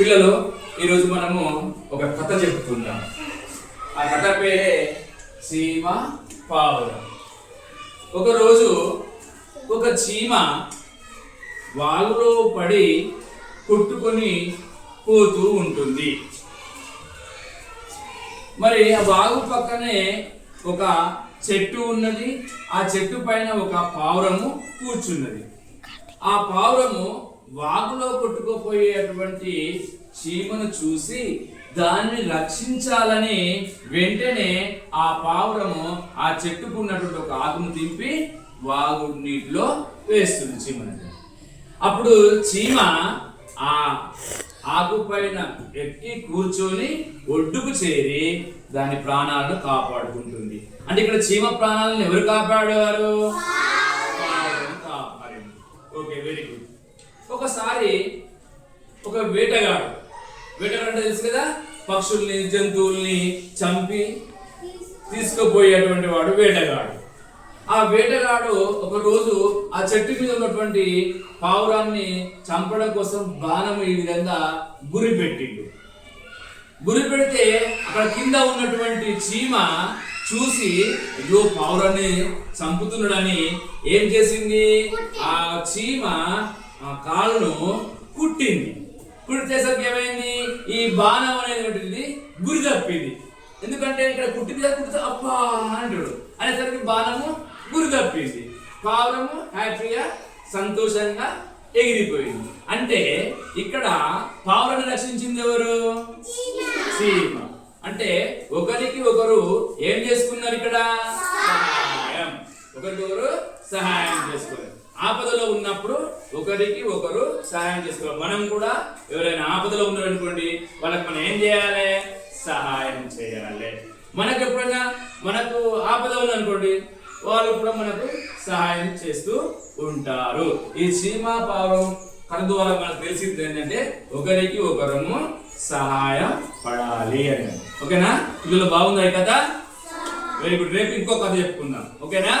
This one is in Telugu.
పిల్లలు ఈరోజు మనము ఒక కథ చెప్పుకుందాం. ఆ కథ పేరే చీమ పావురం. ఒకరోజు ఒక చీమ వాగులో పడి కొట్టుకొని పోతూ ఉంటుంది. మరి ఆ వాగు పక్కనే ఒక చెట్టు ఉన్నది. ఆ చెట్టు పైన ఒక పావురము కూర్చున్నది. ఆ పావురము వాగులో కొట్టుకుపోయేటువంటి చీమను చూసి దాన్ని రక్షించాలని వెంటనే ఆ పావురము ఆ చెట్టుకున్నటువంటి ఒక ఆకును దింపి వాగు నీటిలో వేస్తుంది చీమని. అప్పుడు చీమ ఆ ఆకు పైన ఎక్కి కూర్చొని ఒడ్డుకు చేరి దాని ప్రాణాలను కాపాడుకుంటుంది. అంటే ఇక్కడ చీమ ప్రాణాలను ఎవరు కాపాడేవారు ఒకసారి ఒక వేటగాడు. వేటగాడు అంటే తెలుసు కదా? పక్షుల్ని జంతువుల్ని చంపి తీసుకుపోయేటువంటి వాడు వేటగాడు. ఆ వేటగాడు ఒక రోజు ఆ చెట్టు మీద ఉన్నటువంటి పావురాన్ని చంపడం కోసం బాణం ఈ విధంగా గురి పెట్టిండు. గురి పెడితే అక్కడ కింద ఉన్నటువంటి చీమ చూసి అయ్యో పావురాన్ని చంపుతున్నాడని ఏం చేసింది? ఆ చీమ ఆ కాలును కుట్టింది. కుట్టేసరికి ఏమైంది? ఈ బాణం అనేటువంటిది గురి తప్పింది. ఎందుకంటే ఇక్కడ కుట్టి మీద కుడితే అబ్బా అంటాడు. అనేసరికి బాణము గురి తప్పింది. పావురము హ్యాపీగా సంతోషంగా ఎగిరిపోయింది. అంటే ఇక్కడ పావురాన్ని రక్షించింది ఎవరు? చీమ అంటే ఒకరికి ఒకరు ఏం చేసుకున్నారు ఇక్కడ? సహాయం ఒకరికి ఒకరు సహాయం చేసుకోవాలి. ఆపదలో ఉన్నప్పుడు ఒకరికి ఒకరు సహాయం చేసుకోవాలి. మనం కూడా ఎవరైనా ఆపదలో ఉన్నారనుకోండి వాళ్ళకి మనం ఏం చేయాలి? సహాయం చేయాలి. మనకు ఎప్పుడైనా మనకు ఆపద ఉందనుకోండి వాళ్ళు కూడా మనకు సహాయం చేస్తూ ఉంటారు. ఈ సీమా పావం కథ ద్వారా మనకు తెలిసింది ఏంటంటే ఒకరికి ఒకరము సహాయం పడాలి అని. ఓకేనా? పిల్లలు బాగుందా ఈ కథ? వెరీ గుడ్ రేపు ఇంకో కథ చెప్పుకుందాం. ఓకేనా?